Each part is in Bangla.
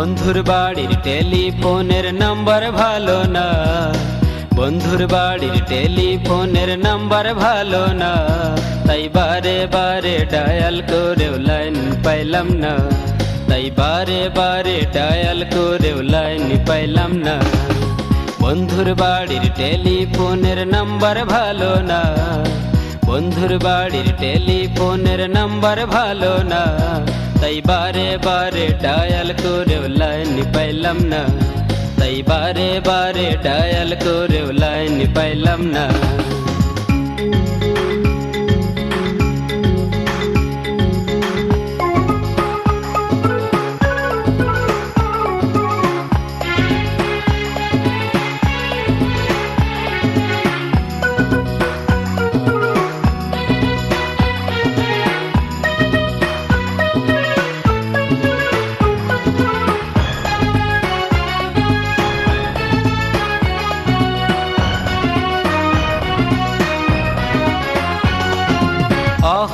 বন্ধুর বাড়ির টেলিফোনের নাম্বার ভালো না। বন্ধুর বাড়ির টেলিফোনের নাম্বার ভালো না। তাই বারে বারে ডায়াল করেও লাইন পাইলাম না। তাই বারে বারে ডায়াল করেও লাইন পাইলাম না। বন্ধুর বাড়ির টেলিফোনের নাম্বার ভালো না। বন্ধুর বাড়ির টেলিফোনের নাম্বার ভালো না। তাই বারে বারে ডায়াল করেও লাইন পাইলাম না তাই বারে বারে ডায়াল করেও লাইন পাইলাম না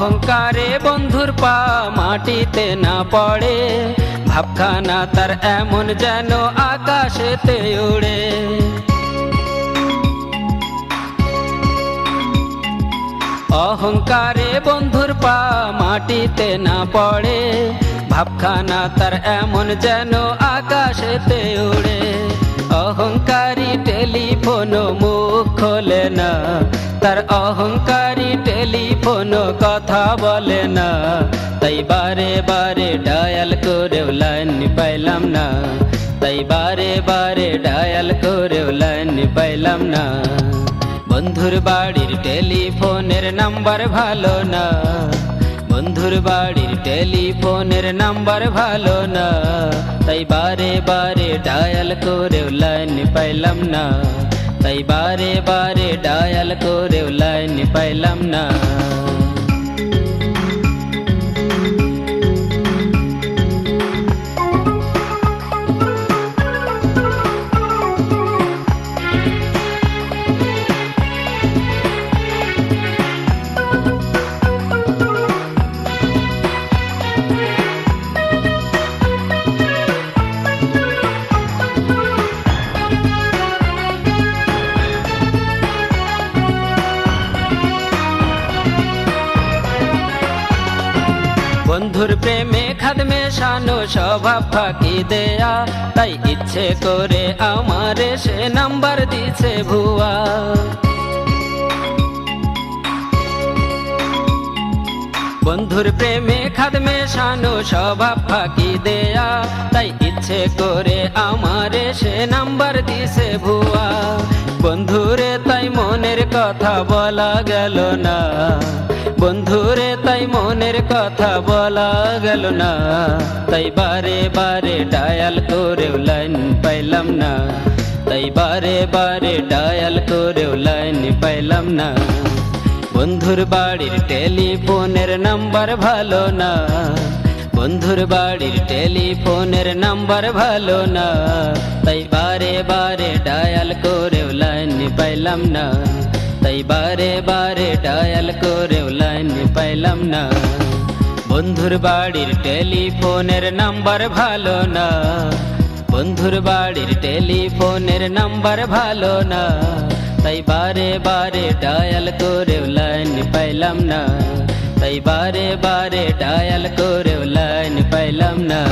অহংকারে বন্ধুর পা মাটিতে না পড়ে, ভাবখানা তার এমন যেন আকাশেতে উড়ে। অহংকারে বন্ধুর পা মাটিতে না পড়ে, ভাবখানা তার এমন যেন আকাশেতে উড়ে। অহংকারী টেলিফোন খোলে না। তার অহংকারী টেলিফোন কথা বলে না। তাই বারে বারে ডায়াল করেও লাইন পাইলাম না। তাই বারে বারে ডায়াল করেও লাইন পাইলাম না। বন্ধুর বাড়ির টেলিফোনের নাম্বার ভালো না। বন্ধুর বাড়ির টেলিফোনের নাম্বার ভালো না। তাই বারে বারে ডায়াল করেও লাইন পাইলাম না। তাই বারে বারে ডায়াল করেও লাইন পাইলাম না বন্ধুর প্রেমে খাদমে শানো স্বভাব ফাঁকি দেয়া। তাই ইচ্ছে করে আমারে সে নাম্বার দিছে ভুয়া। বন্ধুর প্রেমে খাদমে শানো স্বভাব ফাঁকি দেয়া। তাই ইচ্ছে করে আমারে সে নাম্বার দিছে ভুয়া। বন্ধুরে তাই মনের কথা বলা গেল না। বন্ধুরে তাই মনের কথা বলা গেল না। তাই বারে বারে ডায়াল করেও লাইন পাইলাম না। তাই বারে বারে ডায়াল করেও লাইন পাইলাম না। বন্ধুর বাড়ির টেলিফোনের নাম্বার ভালো না। বন্ধুর বাড়ির টেলিফোনের নাম্বার ভালো না। তাই বারে বারে ডায়াল করেও লাইন পাইলাম না। তাই বারে বারে ডায়াল করেও লাইন পাইলাম না। বন্ধুর বাড়ির টেলিফোনের নাম্বার ভালো না। বন্ধুর বাড়ির টেলিফোনের নাম্বার ভালো না। তাই বারে বারে ডায়াল করেও লাইন পাইলাম না। তাই বারে বারে ডায়াল করেও লাইন পাইলাম না।